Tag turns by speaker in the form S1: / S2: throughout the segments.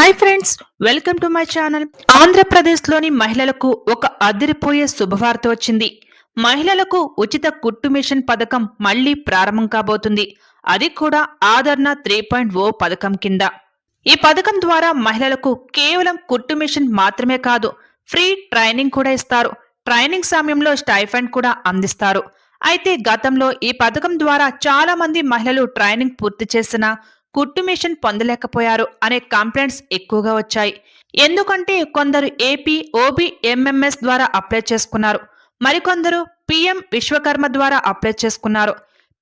S1: Hi friends welcome to my channel ఆంధ్రప్రదేశ్లోని మహిళలకు ఒక అదిరిపోయే శుభవార్త వచ్చింది. మహిళలకు ఉచిత కుట్టు మిషన్ పథకం మళ్ళీ ప్రారంభం కాబోతుంది. అది కూడా ఆదరణ త్రీ పాయింట్ ఓ పథకం కింద. ఈ పథకం ద్వారా మహిళలకు కేవలం కుట్టు మిషన్ మాత్రమే కాదు ఫ్రీ ట్రైనింగ్ కూడా ఇస్తారు. ట్రైనింగ్ సమయంలో స్టైఫండ్ కూడా అందిస్తారు. అయితే గతంలో ఈ పథకం ద్వారా చాలా మంది మహిళలు ట్రైనింగ్ పూర్తి చేసిన కుట్టు మిషన్ పొందలేకపోయారు అనే కంప్లైంట్స్ ఎక్కువగా వచ్చాయి. ఎందుకంటే కొందరు ఏపీ ఓబీ ఎంఎంఎస్ ద్వారా అప్లై చేసుకున్నారు. మరికొందరు పిఎం విశ్వకర్మ ద్వారా అప్లై చేసుకున్నారు.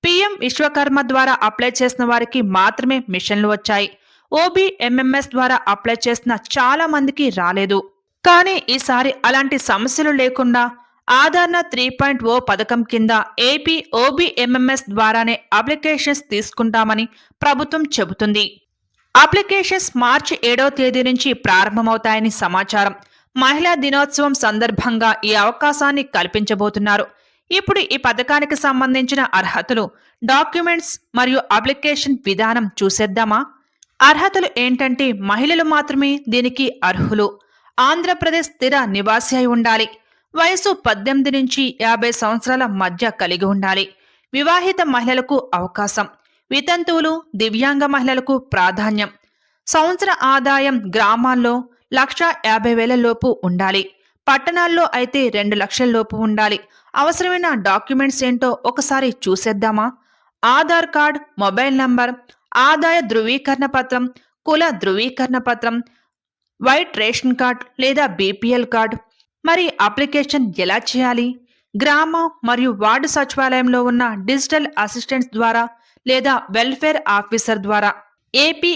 S1: పిఎం విశ్వకర్మ ద్వారా అప్లై చేసిన వారికి మాత్రమే మిషన్లు వచ్చాయి. ఓబీ ఎంఎంఎస్ ద్వారా అప్లై చేసిన చాలా మందికి రాలేదు. కానీ ఈసారి అలాంటి సమస్యలు లేకుండా ఆధార్న త్రీ పాయింట్ ఓ పథకం కింద ఏపీ ఓబీఎంఎంఎస్ ద్వారానే అప్లికేషన్స్ తీసుకుంటామని ప్రభుత్వం చెబుతుంది. అప్లికేషన్స్ మార్చి ఏడవ తేదీ నుంచి ప్రారంభమవుతాయని సమాచారం. మహిళా దినోత్సవం సందర్భంగా ఈ అవకాశాన్ని కల్పించబోతున్నారు. ఇప్పుడు ఈ పథకానికి సంబంధించిన అర్హతలు డాక్యుమెంట్స్ మరియు అప్లికేషన్ విధానం చూసేద్దామా? అర్హతలు ఏంటంటే మహిళలు మాత్రమే దీనికి అర్హులు. ఆంధ్రప్రదేశ్ స్థిర నివాసి అయి ఉండాలి. వయసు పద్దెనిమిది నుంచి యాభై సంవత్సరాల మధ్య కలిగి ఉండాలి. వివాహిత మహిళలకు అవకాశం. వితంతువులు దివ్యాంగ మహిళలకు ప్రాధాన్యం. సంవత్సర ఆదాయం గ్రామాల్లో లక్ష యాభై వేల లోపు ఉండాలి. పట్టణాల్లో అయితే రెండు లక్షల లోపు ఉండాలి. అవసరమైన డాక్యుమెంట్స్ ఏంటో ఒకసారి చూసేద్దామా? ఆధార్ కార్డ్ మొబైల్ నంబర్ ఆదాయ ధృవీకరణ పత్రం కుల ధృవీకరణ పత్రం వైట్ రేషన్ కార్డ్ లేదా బీపీఎల్ కార్డ్ మరి అప్లికేషన్ ఎలా చేయాలి? గ్రామ మరియు వార్డు సచివాలయంలో ఉన్న డిజిటల్ అసిస్టెంట్స్ ద్వారా లేదా వెల్ఫేర్ ఆఫీసర్ ద్వారా? ఏపీ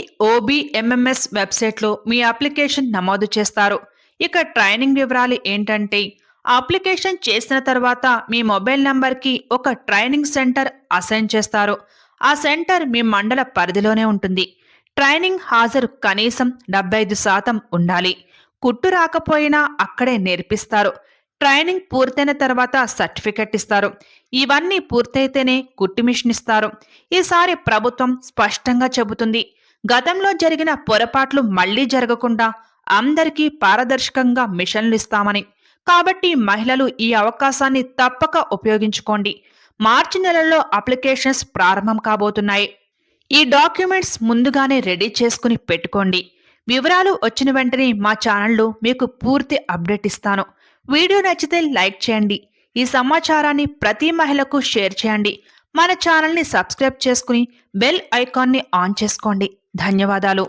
S1: ఎంఎంఎస్ వెబ్సైట్లో మీ అప్లికేషన్ నమోదు చేస్తారు. ఇక ట్రైనింగ్ వివరాలు ఏంటంటే అప్లికేషన్ చేసిన తర్వాత మీ మొబైల్ నంబర్కి ఒక ట్రైనింగ్ సెంటర్ అసైన్ చేస్తారు. ఆ సెంటర్ మీ మండల పరిధిలోనే ఉంటుంది. ట్రైనింగ్ హాజరు కనీసం డెబ్బై ఐదు శాతం ఉండాలి. కుట్టు రాకపోయినా అక్కడే నేర్పిస్తారు. ట్రైనింగ్ పూర్తయిన తర్వాత సర్టిఫికెట్ ఇస్తారు. ఇవన్నీ పూర్తయితేనే కుట్టు మిషన్ ఇస్తారు. ఈసారి ప్రభుత్వం స్పష్టంగా చెబుతుంది. గతంలో జరిగిన పొరపాట్లు మళ్ళీ జరగకుండా అందరికీ పారదర్శకంగా మిషన్లు ఇస్తామని. కాబట్టి మహిళలు ఈ అవకాశాన్ని తప్పక ఉపయోగించుకోండి. మార్చి నెలలో అప్లికేషన్స్ ప్రారంభం కాబోతున్నాయి. ఈ డాక్యుమెంట్స్ ముందుగానే రెడీ చేసుకుని పెట్టుకోండి. వివరాలు వచ్చిన వెంటనే మా ఛానల్లో మీకు పూర్తి అప్డేట్ ఇస్తాను. వీడియో నచ్చితే లైక్ చేయండి. ఈ సమాచారాన్ని ప్రతి మహిళకు షేర్ చేయండి. మన ఛానల్ని సబ్స్క్రైబ్ చేసుకుని బెల్ ఐకాన్ని ఆన్ చేసుకోండి. ధన్యవాదాలు.